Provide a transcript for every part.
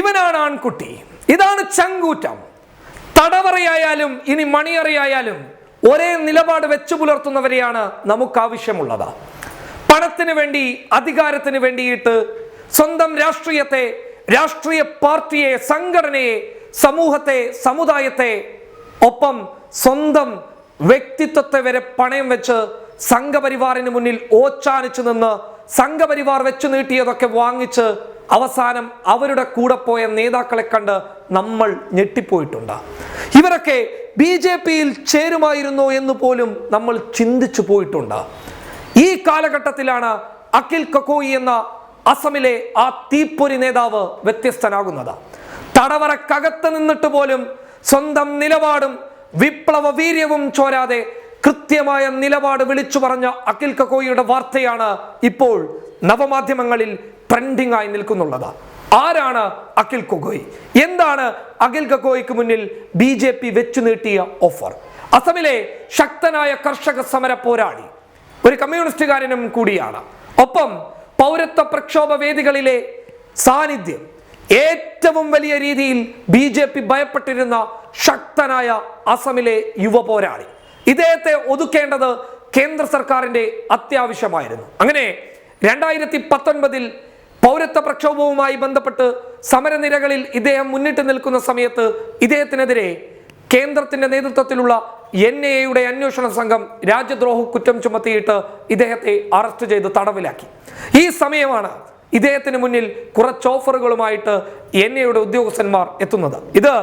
ഇവനാണ് ആൺകുട്ടി. ഇതാണ് ചങ്കൂറ്റം. തടവറയായാലും ഇനി മണിയറയായാലും ഒരേ നിലപാട് വെച്ചു പുലർത്തുന്നവരെയാണ് നമുക്ക് ആവശ്യമുള്ളത് പണത്തിന് വേണ്ടി അധികാരത്തിന് വേണ്ടിയിട്ട് സ്വന്തം രാഷ്ട്രീയത്തെ രാഷ്ട്രീയ പാർട്ടിയെ സംഘടനയെ സമൂഹത്തെ സമുദായത്തെ ഒപ്പം സ്വന്തം വ്യക്തിത്വത്തെ വരെ പണയം വെച്ച് സംഘപരിവാറിന് മുന്നിൽ ഓച്ചാനിച്ചു നിന്ന് സംഘപരിവാർ വെച്ചു നീട്ടിയതൊക്കെ വാങ്ങിച്ച് അവസാനം അവരുടെ കൂടെ പോയ നേതാക്കളെ കണ്ട് നമ്മൾ ഞെട്ടിപ്പോയിട്ടുണ്ട്. ഇവരൊക്കെ ബി ജെ പിയിൽ ചേരുമായിരുന്നോ എന്ന് പോലും നമ്മൾ ചിന്തിച്ചു പോയിട്ടുണ്ട്. ഈ കാലഘട്ടത്തിലാണ് അഖിൽ കക്കോയി എന്ന അസമിലെ ആ തീപ്പൊരി നേതാവ് വ്യത്യസ്തനാകുന്നത്. തടവറക്കകത്ത് നിന്നിട്ട് പോലും സ്വന്തം നിലപാടും വിപ്ലവ വീര്യവും ചോരാതെ കൃത്യമായ നിലപാട് വിളിച്ചു പറഞ്ഞ അഖിൽ കക്കോയിയുടെ വാർത്തയാണ് ഇപ്പോൾ നവമാധ്യമങ്ങളിൽ ട്രെൻഡിംഗ് ആയി നിൽക്കുന്നുള്ളത്. ആരാണ് അഖിൽ ഗൊഗോയ്? എന്താണ് അഖിൽ ഗൊഗോയ്ക്ക് മുന്നിൽ ബി ജെ പി വെച്ചു നീട്ടിയ ഓഫർ അസമിലെ ശക്തനായ കർഷക സമര പോരാളി ഒരു കമ്മ്യൂണിസ്റ്റുകാരനും കൂടിയാണ്. ഒപ്പം പൗരത്വ പ്രക്ഷോഭ വേദികളിലെ സാന്നിധ്യം ഏറ്റവും വലിയ രീതിയിൽ ബി ജെ പി ഭയപ്പെട്ടിരുന്ന ശക്തനായ അസമിലെ യുവ പോരാളി. ഇദ്ദേഹത്തെ ഒതുക്കേണ്ടത് കേന്ദ്ര സർക്കാരിന്റെ അത്യാവശ്യമായിരുന്നു. അങ്ങനെ രണ്ടായിരത്തി പത്തൊൻപതിൽ പൗരത്വ പ്രക്ഷോഭവുമായി ബന്ധപ്പെട്ട് സമരനിരകളിൽ ഇദ്ദേഹം മുന്നിട്ട് നിൽക്കുന്ന സമയത്ത് ഇദ്ദേഹത്തിനെതിരെ കേന്ദ്രത്തിന്റെ നേതൃത്വത്തിലുള്ള എൻ ഐ എയുടെ അന്വേഷണ സംഘം രാജ്യദ്രോഹ കുറ്റം ചുമത്തിയിട്ട് ഇദ്ദേഹത്തെ അറസ്റ്റ് ചെയ്ത് തടവിലാക്കി. ഈ സമയമാണ് ഇദ്ദേഹത്തിന് മുന്നിൽ കുറച്ച് ഓഫറുകളുമായിട്ട് എൻ ഐയുടെ ഉദ്യോഗസ്ഥന്മാർ എത്തുന്നത്. ഇത്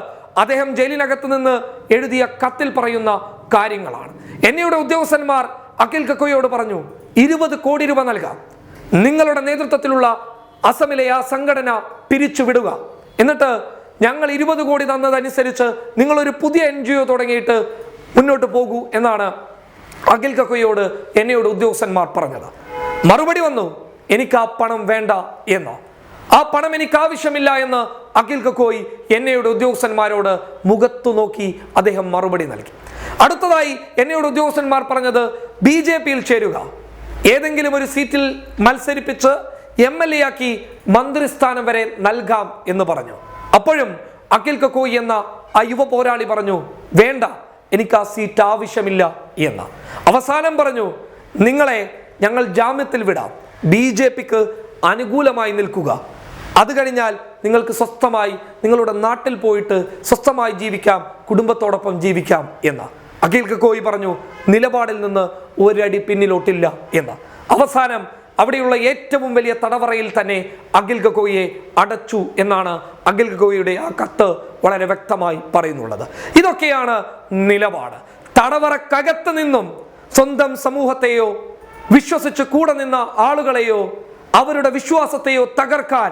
അദ്ദേഹം ജയിലിനകത്ത് നിന്ന് എഴുതിയ കത്തിൽ പറയുന്ന കാര്യങ്ങളാണ്. എൻ ഐയുടെ ഉദ്യോഗസ്ഥന്മാർ അഖിൽ കക്കോയോട് പറഞ്ഞു ഇരുപത് കോടി രൂപ നൽകാം. നിങ്ങളുടെ നേതൃത്വത്തിലുള്ള അസമിലെ ആ സംഘടന പിരിച്ചുവിടുക. എന്നിട്ട് ഞങ്ങൾ ഇരുപത് കോടി തന്നതനുസരിച്ച് നിങ്ങളൊരു പുതിയ എൻ ജി ഒ തുടങ്ങിയിട്ട് മുന്നോട്ട് പോകൂ എന്നാണ് അഖിൽ കക്കയോട് എന്നോട് ഉദ്യോഗസ്ഥന്മാർ പറഞ്ഞത്. മറുപടി വന്നു എനിക്ക് ആ പണം വേണ്ട എന്ന്. ആ പണം എനിക്ക് ആവശ്യമില്ല എന്ന് അഖിൽ കക്കോയി എന്നയുടെ ഉദ്യോഗസ്ഥന്മാരോട് മുഖത്തു നോക്കി അദ്ദേഹം മറുപടി നൽകി. അടുത്തതായി എന്നയുടെ ഉദ്യോഗസ്ഥന്മാർ പറഞ്ഞത് ബി ജെ പിയിൽ ചേരുക. ഏതെങ്കിലും ഒരു സീറ്റിൽ മത്സരിപ്പിച്ച് എം എൽ എ ആക്കി മന്ത്രിസ്ഥാനം വരെ നൽകാം എന്ന് പറഞ്ഞു. അപ്പോഴും അഖിൽ കക്കോയി എന്ന ആ യുവ പോരാളി പറഞ്ഞു വേണ്ട എനിക്ക് ആ സീറ്റ് ആവശ്യമില്ല എന്ന്. അവസാനം പറഞ്ഞു നിങ്ങളെ ഞങ്ങൾ ജാമ്യത്തിൽ വിടാം. ബി ജെ പിക്ക് അനുകൂലമായി നിൽക്കുക. അത് കഴിഞ്ഞാൽ നിങ്ങൾക്ക് സ്വസ്ഥമായി നിങ്ങളുടെ നാട്ടിൽ പോയിട്ട് സ്വസ്ഥമായി ജീവിക്കാം കുടുംബത്തോടൊപ്പം ജീവിക്കാം എന്ന്. അഖിൽ കക്കോയി പറഞ്ഞു നിലപാടിൽ നിന്ന് ഒരടി പിന്നിലോട്ടില്ല എന്ന്. അവസാനം അവിടെയുള്ള ഏറ്റവും വലിയ തടവറയിൽ തന്നെ അഖിൽ ഗഗോയെ അടച്ചു എന്നാണ് അഖിൽ ഗഗോയുടെ ആ കത്ത് വളരെ വ്യക്തമായി പറയുന്നുള്ളത്. ഇതൊക്കെയാണ് നിലപാട്. തടവറക്കകത്ത് നിന്നും സ്വന്തം സമൂഹത്തെയോ വിശ്വസിച്ച് കൂടെ നിന്ന ആളുകളെയോ അവരുടെ വിശ്വാസത്തെയോ തകർക്കാൻ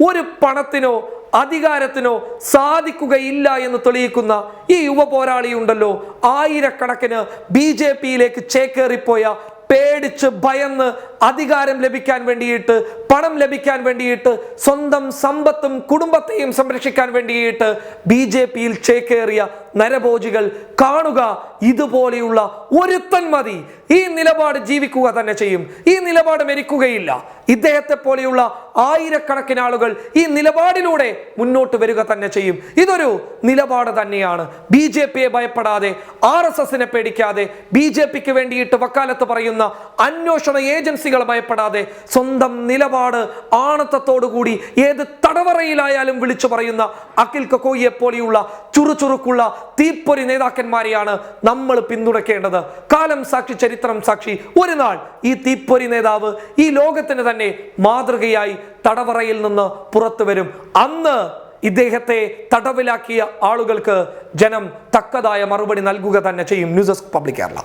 ഒരു പണത്തിനോ അധികാരത്തിനോ സാധിക്കുകയില്ല എന്ന് തെളിയിക്കുന്ന ഈ യുവ പോരാളിയുണ്ടല്ലോ ആയിരക്കണക്കിന് ബി ജെ പിയിലേക്ക് ചേക്കേറിപ്പോയ പേടിച്ച് ഭയന്ന് അധികാരം ലഭിക്കാൻ വേണ്ടിയിട്ട് പണം ലഭിക്കാൻ വേണ്ടിയിട്ട് സ്വന്തം സമ്പത്തും കുടുംബത്തെയും സംരക്ഷിക്കാൻ വേണ്ടിയിട്ട് ബി ജെ പിയിൽ ചേക്കേറിയ നരഭോജികൾ കാണുക ഇതുപോലെയുള്ള ഒരുത്തൻ മതി. ഈ നിലപാട് ജീവിക്കുക തന്നെ ചെയ്യും. ഈ നിലപാട് മരിക്കുകയില്ല. ഇദ്ദേഹത്തെ പോലെയുള്ള ആയിരക്കണക്കിന് ആളുകൾ ഈ നിലപാടിലൂടെ മുന്നോട്ട് വരിക തന്നെ ചെയ്യും. ഇതൊരു നിലപാട് തന്നെയാണ്. ബി ജെ പിയെ ഭയപ്പെടാതെ ആർ എസ് എസിനെ പേടിക്കാതെ ബി ജെ പിക്ക് വേണ്ടിയിട്ട് വക്കാലത്ത് പറയുന്ന അന്വേഷണ ഏജൻസികളെ ഭയപ്പെടാതെ സ്വന്തം നിലപാട് ആണത്തത്തോടുകൂടി ഏത് തടവറയിലായാലും വിളിച്ചു പറയുന്ന അഖിൽ കൊക്കോയെ പോലെയുള്ള ചുറുചുറുക്കുള്ള തീപ്പൊരി നേതാക്കന്മാരെയാണ് നമ്മൾ പിന്തുണയ്ക്കേണ്ടത്. കാലം സാക്ഷി ചരിത്രം സാക്ഷി. ഒരു നാൾ ഈ തീപ്പൊരി നേതാവ് ഈ ലോകത്തിന് തന്നെ മാതൃകയായി തടവറയിൽ നിന്ന് പുറത്തു വരും. അന്ന് ഇദ്ദേഹത്തെ തടവിലാക്കിയ ആളുകൾക്ക് ജനം തക്കതായ മറുപടി നൽകുക തന്നെ ചെയ്യും. News desk public Kerala.